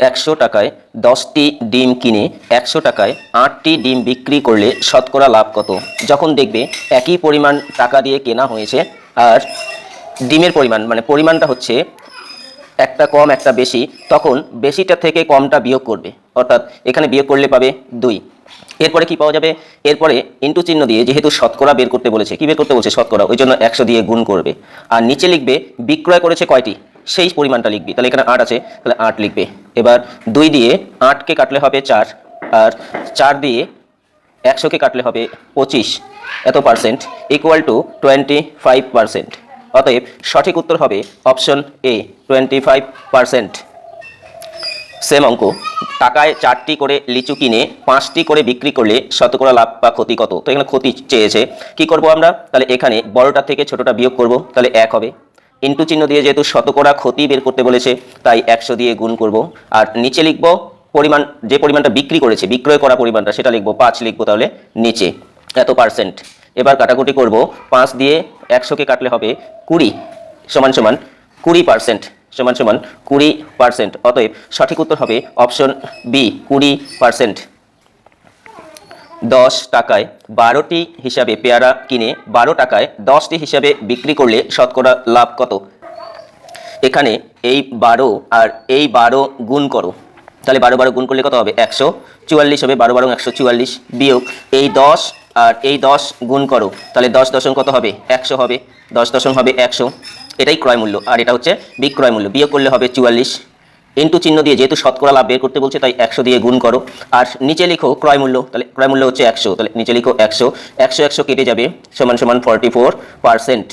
একশো টাকায় দশটি ডিম কিনে একশো টাকায় আটটি ডিম বিক্রি করলে শতকরা লাভ কত? যখন দেখবে একই পরিমাণ টাকা দিয়ে কেনা হয়েছে, আর ডিমের পরিমাণ মানে পরিমাণটা হচ্ছে একটা কম, একটা বেশি, তখন বেশিটা থেকে কমটা বিয়োগ করবে। অর্থাৎ এখানে বিয়োগ করলে পাবে দুই। এরপরে কি পাওয়া যাবে? এরপরে ইন্টু চিহ্ন দিয়ে যেহেতু শতকরা বের করতে বলেছে, কি বের করতে বলছে? শতকরা, ওই জন্য একশো দিয়ে গুণ করবে। আর নিচে লিখবে, বিক্রয় করেছে কয়টি? সেই পরিমাণটা লিখবি। তাহলে এখানে আট আছে, তাহলে আট লিখবে। এবার দুই দিয়ে আটকে কাটলে হবে চার, আর চার দিয়ে একশোকে কাটলে হবে পঁচিশ। এত percent equal to twenty five percent অতএব সঠিক উত্তর হবে option A twenty five percent same অঙ্ক। টাকায় চারটি করে লিচু কিনে পাঁচটি করে বিক্রি করলে শতকরা লাভ বা ক্ষতি কত? তো এখানে ক্ষতি চেয়েছে। কি করব আমরা? তাহলে এখানে বড়টা থেকে ছোটটা বিয়োগ করব। তাহলে এক হবে। ইন্টু চিহ্ন দিয়ে যেহেতু শতকরা ক্ষতি বের করতে বলেছে, তাই একশো দিয়ে গুণ করব। আর নিচে লিখব পরিমাণ, যে পরিমাণটা বিক্রি করেছে, বিক্রয় করা পরিমাণটা, সেটা লিখব পাঁচ, লিখব তাহলে নিচে। এত পার্সেন্ট এবার কাটাকুটি করব, পাঁচ দিয়ে একশোকে কাটলে হবে কুড়ি সমান সমান কুড়ি পার্সেন্ট সমান সমান কুড়ি পার্সেন্ট অতএব সঠিক উত্তর হবে অপশন বি, কুড়ি পার্সেন্ট দশ টাকায় বারোটি হিসাবে পেয়ারা কিনে বারো টাকায় দশটি হিসাবে বিক্রি করলে শতকরা লাভ কত? এখানে এই বারো আর এই বারো গুণ করো। তাহলে বারো বারো গুণ করলে কত হবে? একশো চুয়াল্লিশ হবে, বারো বারো একশো চুয়াল্লিশ বিয়োগ এই দশ আর এই দশ গুণ করো। তাহলে দশ দশম কত হবে? একশো হবে, দশ দশম হবে একশো। এটাই ক্রয় মূল্য। আর এটা হচ্ছে বিক্রয় মূল্য। বিয়োগ করলে হবে চুয়াল্লিশ। ইন্টু চিহ্ন দিয়ে যেহেতু শতকরা লাভ বের করতে বলছে, তাই একশো দিয়ে গুণ করো। আর নিচে লিখো ক্রয় মূল্য, তাহলে ক্রয় মূল্য হচ্ছে একশো, তাহলে নিচে লিখো একশো একশো একশো কেটে যাবে সমান সমান ফর্টি ফোর পার্সেন্ট